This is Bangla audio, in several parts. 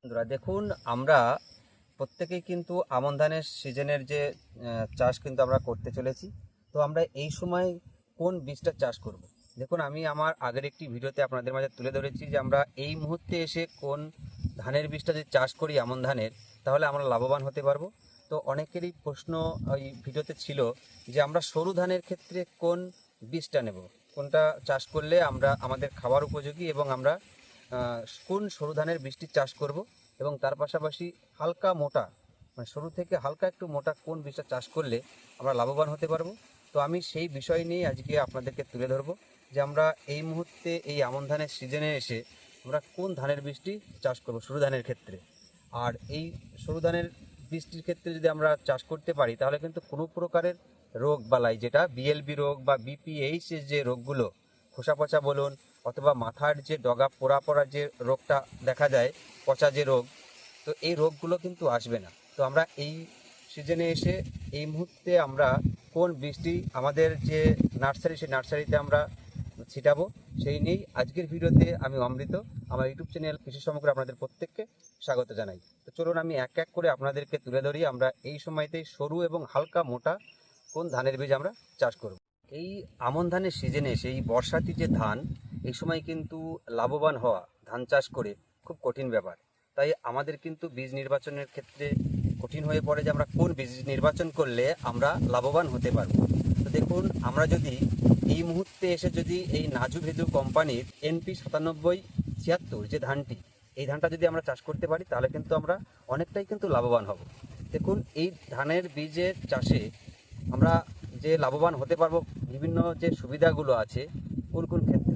বন্ধুরা, দেখুন, আমরা প্রত্যেকেই কিন্তু আমন ধানের সিজনের যে চাষ কিন্তু আমরা করতে চলেছি। তো আমরা এই সময় কোন বীজটা চাষ করব। দেখুন, আমি আমার আগের একটি ভিডিওতে আপনাদের মাঝে তুলে ধরেছি যে, আমরা এই মুহূর্তে এসে কোন ধানের বীজটা যদি চাষ করি আমন ধানের, তাহলে আমরা লাভবান হতে পারব। তো অনেকেরই প্রশ্ন ওই ভিডিওতে ছিল যে, আমরা সরু ধানের ক্ষেত্রে কোন বীজটা নেব? কোনটা চাষ করলে আমরা, আমাদের খাবার উপযোগী এবং আমরা কোন সরু ধানের বীজটি চাষ করব এবং তার পাশাপাশি হালকা মোটা মানে সরু থেকে হালকা একটু মোটা কোন বীজটা চাষ করলে আমরা লাভবান হতে পারব? তো আমি সেই বিষয় নিয়ে আজকে আপনাদেরকে তুলে ধরবো যে আমরা এই মুহূর্তে এই আমন ধানের সিজনে এসে আমরা কোন ধানের বীজটি চাষ করব সরু ধানের ক্ষেত্রে? আর এই সরু ধানের বীজটির ক্ষেত্রে যদি আমরা চাষ করতে পারি, তাহলে কিন্তু কোনো প্রকারের রোগ বালাই, যেটা বিএলবি রোগ বা বিপিএইচ যে রোগগুলো, খোসা পচা বলুন অথবা মাথার যে ডগা পোড়া পড়া যে রোগটা দেখা যায়, পচা যে রোগ, তো এই রোগগুলো কিন্তু আসবে না। তো আমরা এই সিজনে এসে এই মুহূর্তে আমরা কোন বীজটি আমাদের যে নার্সারি, সেই নার্সারিতে আমরা ছিটাবো, সেই নিয়েই আজকের ভিডিওতে আমি অমৃত। আমার ইউটিউব চ্যানেল কৃষি সমগ্র আপনাদের প্রত্যেককে স্বাগত জানাই। তো চলুন আমি এক এক করে আপনাদেরকে তুলে ধরি। আমরা এই সময়তেই সরু এবং হালকা মোটা কোন ধানের বীজ আমরা চাষ করব? এই আমন ধানের সিজনে এসে এই বর্ষাতি যে ধান এই সময় কিন্তু লাভবান হওয়া, ধান চাষ করে খুব কঠিন ব্যাপার। তাই আমাদের কিন্তু বীজ নির্বাচনের ক্ষেত্রে কঠিন হয়ে পড়ে যে আমরা কোন বীজ নির্বাচন করলে আমরা লাভবান হতে পারব। তো দেখুন, আমরা যদি এই মুহূর্তে এসে যদি এই নাজু ভেদু কোম্পানির এনপি সাতানব্বই ছিয়াত্তর যে ধানটি, এই ধানটা যদি আমরা চাষ করতে পারি, তাহলে কিন্তু আমরা অনেকটাই কিন্তু লাভবান হব। দেখুন, এই ধানের বীজের চাষে আমরা যে লাভবান হতে পারব, বিভিন্ন যে সুবিধাগুলো আছে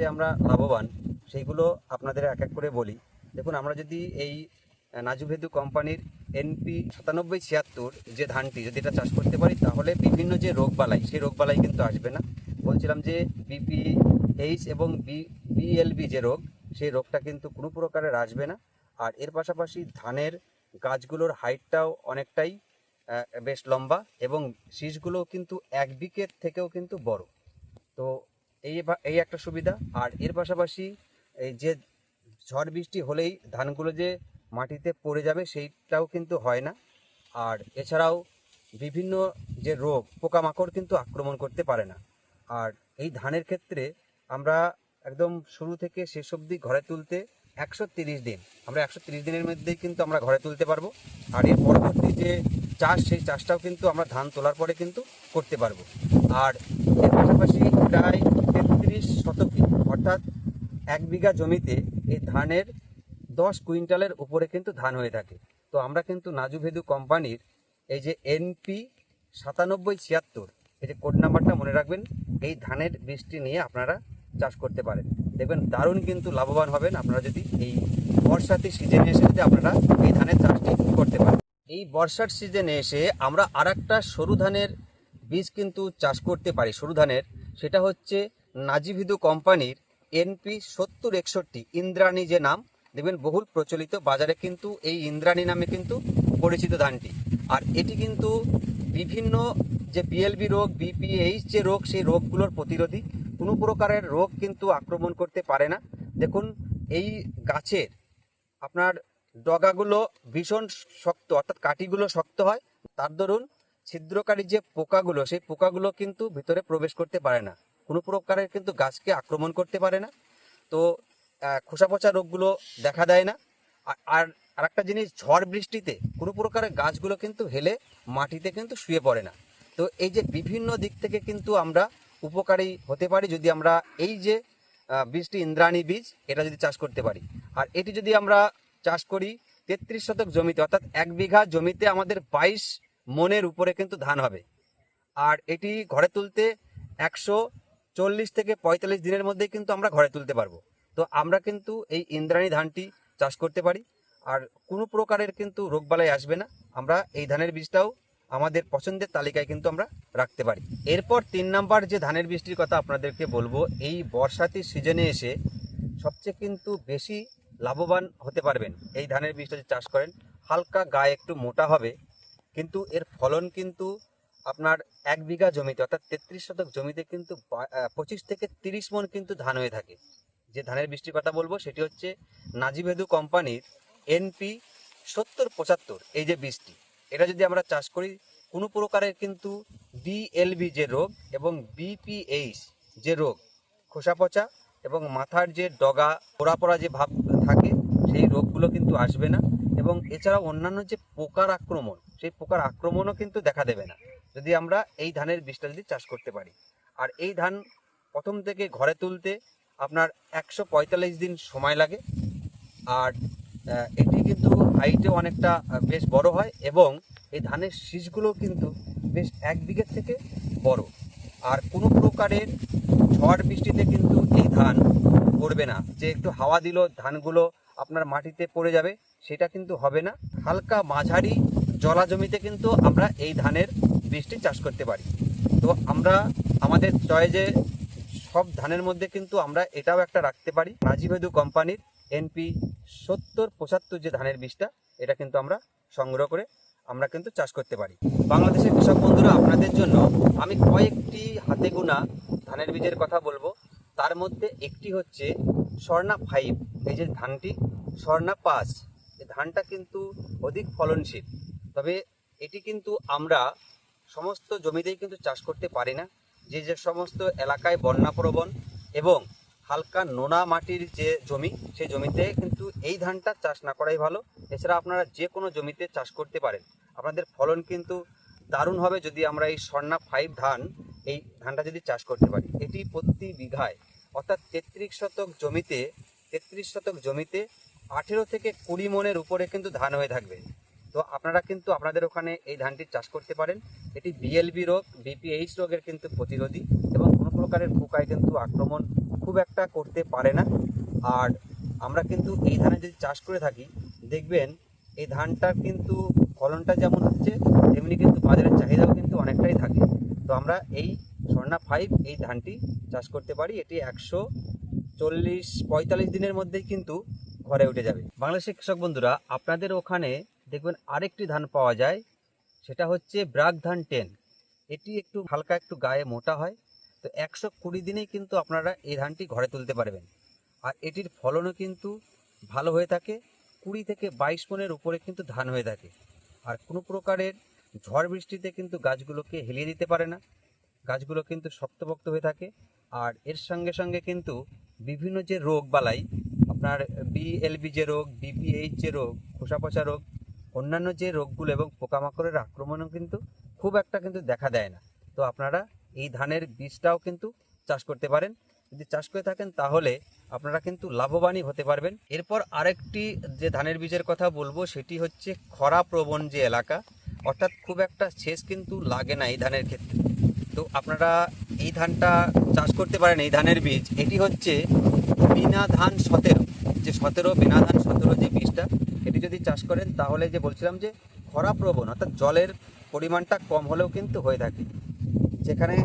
ক্ষেত্রে আমরা লাভবান, সেইগুলো আপনাদের এক এক করে বলি। দেখুন, আমরা যদি এই নাজুভেদু কোম্পানির এনপি সাতানব্বই ছিয়াত্তর যে ধানটি, যদি এটা চাষ করতে পারি, তাহলে বিভিন্ন যে রোগবালাই, সেই রোগবালাই কিন্তু আসবে না। বলছিলাম যে বিপি এইচ এবং বি, বিএলবি যে রোগ, সেই রোগটা কিন্তু কোনো প্রকারের আসবে না। আর এর পাশাপাশি ধানের গাছগুলোর হাইটটাও অনেকটাই বেশ লম্বা এবং শীষগুলো কিন্তু এক বিকের থেকেও কিন্তু বড়। তো এই এই একটা সুবিধা। আর এর পাশাপাশি এই যে ঝড় বৃষ্টি হলেই ধানগুলো যে মাটিতে পড়ে যাবে সেইটাও কিন্তু হয় না। আর এছাড়াও বিভিন্ন যে রোগ, পোকামাকড় কিন্তু আক্রমণ করতে পারে না। আর এই ধানের ক্ষেত্রে আমরা একদম শুরু থেকে শেষ অবধি ঘরে তুলতে একশো দিন, আমরা একশো দিনের মধ্যেই কিন্তু আমরা ঘরে তুলতে পারব। আর এর পরবর্তী যে চাষ, সেই চাষটাও কিন্তু আমরা ধান তোলার পরে কিন্তু করতে পারব। আর এর পাশাপাশি প্রায় তেত্রিশ শতকে অর্থাৎ এক বিঘা জমিতে এই ধানের দশ কুইন্টালের উপরে কিন্তু ধান হয়ে থাকে। তো আমরা কিন্তু নাজুভেদু কোম্পানির এই যে এনপি সাতানব্বই ছিয়াত্তর, এই যে কোড নাম্বারটা মনে রাখবেন, এই ধানের বীজটি নিয়ে আপনারা চাষ করতে পারেন। দেখবেন দারুণ কিন্তু লাভবান হবেন আপনারা যদি এই বর্ষাতে সিজনে এসে যদি আপনারা এই ধানের চাষটি করতে পারেন। এই বর্ষার সিজনে এসে আমরা আর একটা সরু ধানের বীজ কিন্তু চাষ করতে পারি, সরু ধানের। সেটা হচ্ছে নাজিভিদু কোম্পানির এনপি সত্তর একষট্টি, ইন্দ্রাণী যে নাম। দেখবেন বহুল প্রচলিত বাজারে কিন্তু এই ইন্দ্রাণী নামে কিন্তু পরিচিত ধানটি। আর এটি কিন্তু বিভিন্ন যে বিএলবি রোগ বিপিএইচ যে রোগ, সেই রোগগুলোর প্রতিরোধী। কোনো প্রকারের রোগ কিন্তু আক্রমণ করতে পারে না। দেখুন, এই গাছের আপনার ডগাগুলো ভীষণ শক্ত, অর্থাৎ কাঠিগুলো শক্ত হয়। তার দরুন ছিদ্রকারী যে পোকাগুলো, সেই পোকাগুলো কিন্তু ভিতরে প্রবেশ করতে পারে না। কোনো প্রকারের কিন্তু গাছকে আক্রমণ করতে পারে না। তো খোসা পচা রোগগুলো দেখা দেয় না। আর- আর আরেকটা জিনিস, ঝড় বৃষ্টিতে কোনো প্রকারের গাছগুলো কিন্তু হেলে মাটিতে কিন্তু শুয়ে পড়ে না। তো এই যে বিভিন্ন দিক থেকে কিন্তু আমরা উপকারী হতে পারি যদি আমরা এই যে বীজটি ইন্দ্রাণী বীজ, এটা যদি চাষ করতে পারি। আর এটি যদি আমরা চাষ করি, তেত্রিশ শতক জমিতে, অর্থাৎ এক বিঘা জমিতে আমাদের বাইশ মনের উপরে কিন্তু ধান হবে। আর এটি ঘরে তুলতে একশো চল্লিশ থেকে পঁয়তাল্লিশ দিনের মধ্যে কিন্তু আমরা ঘরে তুলতে পারব। তো আমরা কিন্তু এই ইন্দ্রাণী ধানটি চাষ করতে পারি। আর কোনো প্রকারের কিন্তু রোগবালাই আসবে না। আমরা এই ধানের বীজটাও আমাদের পছন্দের তালিকায় কিন্তু আমরা রাখতে পারি। এরপর তিন নাম্বার যে ধানের বীজটির কথা আপনাদেরকে বলব, এই বর্ষাতির সিজনে এসে সবচেয়ে কিন্তু বেশি লাভবান হতে পারবেন। এই ধানের বীজটা যদি চাষ করেন, হালকা গায়ে একটু মোটা হবে, কিন্তু এর ফলন কিন্তু আপনার এক বিঘা জমিতে, অর্থাৎ তেত্রিশ শতক জমিতে কিন্তু পঁচিশ থেকে তিরিশ মন কিন্তু ধান হয়ে থাকে। যে ধানের বৃষ্টির কথা বলব, সেটি হচ্ছে নাজিভেদু কোম্পানির এনপি সত্তর পঁচাত্তর, এই যে বীজটি। এটা যদি আমরা চাষ করি, কোনো প্রকারের কিন্তু বিএলবি যে রোগ এবং বিপিএইচ যে রোগ, খোসা পচা এবং মাথার যে ডগা, পোড়া পোড়া যে ভাব থাকে, সেই রোগগুলো কিন্তু আসবে না। এবং এছাড়াও অন্যান্য যে পোকার আক্রমণ, সেই পোকার আক্রমণও কিন্তু দেখা দেবে না, যদি আমরা এই ধানের বীজটা যদি চাষ করতে পারি। আর এই ধান প্রথম থেকে ঘরে তুলতে আপনার একশো পঁয়তাল্লিশ দিন সময় লাগে। আর এটি কিন্তু হাইটে অনেকটা বেশ বড় হয় এবং এই ধানের শীষগুলো কিন্তু বেশ এক বিঘের থেকে বড়। আর কোনো প্রকারের ঝড় বৃষ্টিতে কিন্তু এই ধান পড়বে না। যে একটু হাওয়া দিল, ধানগুলো আপনার মাটিতে পড়ে যাবে, সেটা কিন্তু হবে না। হালকা মাঝারি জলা জমিতে কিন্তু আমরা এই ধানের বীজটি চাষ করতে পারি। তো আমরা, আমাদের চয়েজে সব ধানের মধ্যে কিন্তু আমরা এটাও একটা রাখতে পারি। নাজিভেদু কোম্পানির এনপি সত্তর পঁচাত্তর যে ধানের বীজটা, এটা কিন্তু আমরা সংগ্রহ করে আমরা কিন্তু চাষ করতে পারি। বাংলাদেশের কৃষক বন্ধুরা, আপনাদের জন্য আমি কয়েকটি হাতে গোনা ধানের বীজের কথা বলব। তার মধ্যে একটি হচ্ছে স্বর্ণা ফাইভ এই যে ধানটি, স্বর্ণা পাঁচ। ধানটা কিন্তু অধিক ফলনশীল। তবে এটি কিন্তু আমরা সমস্ত জমিতেই কিন্তু চাষ করতে পারি না। যে যে সমস্ত এলাকায় বন্যাপ্রবণ এবং হালকা নোনা মাটির যে জমি, সেই জমিতে কিন্তু এই ধানটা চাষ না করাই ভালো। এছাড়া আপনারা যে কোনো জমিতে চাষ করতে পারেন। আপনাদের ফলন কিন্তু দারুণ হবে যদি আমরা এই স্বর্ণা ফাইভ ধান, এই ধানটা যদি চাষ করতে পারি। এটি প্রতি বিঘায় অর্থাৎ তেত্রিশ শতক জমিতে, তেত্রিশ শতক জমিতে আঠেরো থেকে কুড়ি মনের উপরে কিন্তু ধান হয়ে থাকবে। তো আপনারা কিন্তু আপনাদের ওখানে এই ধানটি চাষ করতে পারেন। এটি বিএলবি রোগ বিপিএইচ রোগের কিন্তু প্রতিরোধী এবং কোনো প্রকারের পোকায় কিন্তু আক্রমণ খুব একটা করতে পারে না। আর আমরা কিন্তু এই ধানের যদি চাষ করে থাকি, দেখবেন এই ধানটার কিন্তু ফলনটা যেমন হচ্ছে, তেমনি কিন্তু বাজারের চাহিদাও কিন্তু অনেকটাই থাকে। তো আমরা এই স্বর্ণা ফাইভ এই ধানটি চাষ করতে পারি। এটি একশো চল্লিশ পঁয়তাল্লিশ দিনের মধ্যেই কিন্তু ঘরে উঠে যাবে। বাংলাদেশের কৃষক বন্ধুরা, আপনাদের ওখানে দেখবেন আরেকটি ধান পাওয়া যায়, সেটা হচ্ছে ব্রাক ধান টেন এটি একটু হালকা, একটু গায়ে মোটা হয়, তো একশো কুড়ি দিনেই কিন্তু আপনারা এই ধানটি ঘরে তুলতে পারবেন। আর এটির ফলনও কিন্তু ভালো হয়ে থাকে, কুড়ি থেকে বাইশ মনের উপরে কিন্তু ধান হয়ে থাকে। আর কোনো প্রকারের ঝড় বৃষ্টিতে কিন্তু গাছগুলোকে হেলিয়ে দিতে পারে না। গাছগুলো কিন্তু শক্তপোক্ত হয়ে থাকে। আর এর সঙ্গে সঙ্গে কিন্তু বিভিন্ন যে রোগ বালাই, আপনার বিএলবি যে রোগ বিপিএইচ যে রোগ, খোসা পচা রোগ, অন্যান্য যে রোগগুলো এবং পোকামাকড়ের আক্রমণও কিন্তু খুব একটা কিন্তু দেখা দেয় না। তো আপনারা এই ধানের বীজটাও কিন্তু চাষ করতে পারেন। যদি চাষ করে থাকেন তাহলে আপনারা কিন্তু লাভবানই হতে পারবেন। এরপর আরেকটি যে ধানের বীজের কথা বলব, সেটি হচ্ছে খরা প্রবণ যে এলাকা, অর্থাৎ খুব একটা সেচ কিন্তু লাগে না এই ধানের ক্ষেত্রে। তো আপনারা এই ধানটা চাষ করতে পারেন, এই ধানের বীজ। এটি হচ্ছে বিনা ধান সতেরো। যে সতেরো, বিনা ধান সতেরো যে বীজটা, এটি যদি চাষ করেন, তাহলে যে বলছিলাম যে খরা প্রবণ, অর্থাৎ জলের পরিমাণটা কম হলেও কিন্তু হয়ে থাকে। যেখানে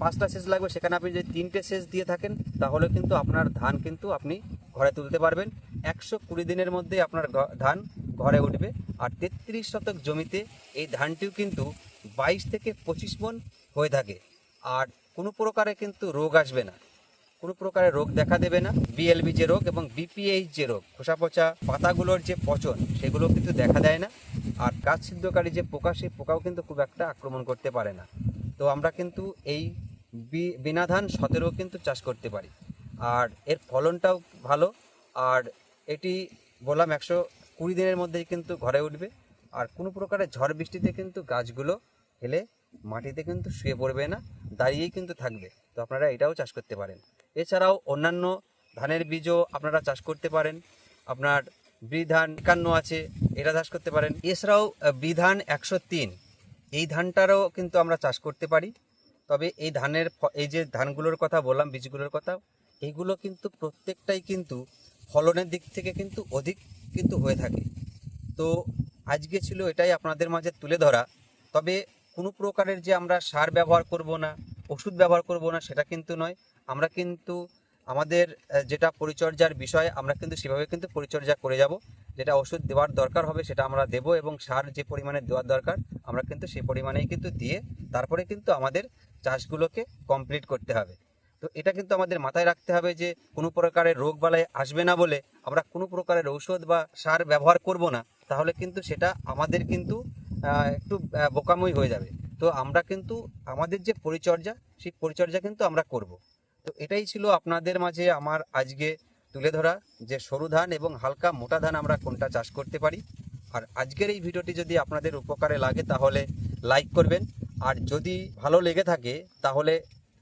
পাঁচটা সেচ লাগবে, সেখানে আপনি যদি তিনটে সেচ দিয়ে থাকেন, তাহলে কিন্তু আপনার ধান কিন্তু আপনি ঘরে তুলতে পারবেন। একশো কুড়ি দিনের মধ্যে আপনার ধান ঘরে উঠবে। আর তেত্রিশ শতক জমিতে এই ধানটিও কিন্তু বাইশ থেকে পঁচিশ মন হয়ে থাকে। আর কোনো প্রকারে কিন্তু রোগ আসবে না। কোনো প্রকারের রোগ দেখা দেবে না। বিএলবি যে রোগ এবং বিপিএইচ যে রোগ খোসা পচা পাতাগুলোর যে পচন, সেগুলো কিন্তু দেখা দেয় না। আর গাছ ছিদ্রকারী যে পোকা, সেই পোকাও কিন্তু খুব একটা আক্রমণ করতে পারে না। তো আমরা কিন্তু এই বিনা ধান সতেরো কিন্তু চাষ করতে পারি। আর এর ফলনটাও ভালো। আর এটি বললাম একশো কুড়ি দিনের মধ্যেই কিন্তু ঘরে উঠবে। আর কোনো প্রকারের ঝড় বৃষ্টিতে কিন্তু গাছগুলো হেলে মাটিতে কিন্তু শুয়ে পড়বে না, দাঁড়িয়েই কিন্তু থাকবে। তো আপনারা এটাও চাষ করতে পারেন। এছাড়াও অন্যান্য ধানের বীজও আপনারা চাষ করতে পারেন। আপনার বিধান একান্ন আছে, এটা চাষ করতে পারেন। এছাড়াও বিধান একশো তিন, এই ধানটারও কিন্তু আমরা চাষ করতে পারি। তবে এই ধানের এই যে ধানগুলোর কথা বললাম, বীজগুলোর কথা, এইগুলো কিন্তু প্রত্যেকটাই কিন্তু ফলনের দিক থেকে কিন্তু অধিক কিন্তু হয়ে থাকে। তো আজকে ছিল এটাই আপনাদের মাঝে তুলে ধরা। তবে কোনো প্রকারের যে আমরা সার ব্যবহার করব না, ওষুধ ব্যবহার করব না, সেটা কিন্তু নয়। আমরা কিন্তু আমাদের যেটা পরিচর্যার বিষয়, আমরা কিন্তু সেভাবে কিন্তু পরিচর্যা করে যাব। যেটা ওষুধ দেওয়ার দরকার হবে, সেটা আমরা দেব এবং সার যে পরিমাণে দেওয়ার দরকার, আমরা কিন্তু সেই পরিমাণেই কিন্তু দিয়ে তারপরে কিন্তু আমাদের চাষগুলোকে কমপ্লিট করতে হবে। তো এটা কিন্তু আমাদের মাথায় রাখতে হবে যে কোনো প্রকারের রোগ বালাই আসবে না বলে আমরা কোনো প্রকারের ঔষধ বা সার ব্যবহার করব না, তাহলে কিন্তু সেটা আমাদের কিন্তু একটু বোকাময় হয়ে যাবে। তো আমরা কিন্তু আমাদের যে পরিচর্যা, সেই পরিচর্যা কিন্তু আমরা করব। তো এটাই ছিল আপনাদের মাঝে আমার আজকে তুলে ধরা যে সরু ধান এবং হালকা মোটা ধান আমরা কোনটা চাষ করতে পারি। আর আজকের এই ভিডিওটি যদি আপনাদের উপকারে লাগে, তাহলে লাইক করবেন। আর যদি ভালো লেগে থাকে, তাহলে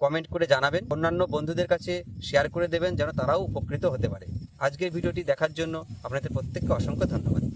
কমেন্ট করে জানাবেন। অন্যান্য বন্ধুদের কাছে শেয়ার করে দেবেন, যেন তারাও উপকৃত হতে পারে। আজকের ভিডিওটি দেখার জন্য আপনাদের প্রত্যেককে অসংখ্য ধন্যবাদ।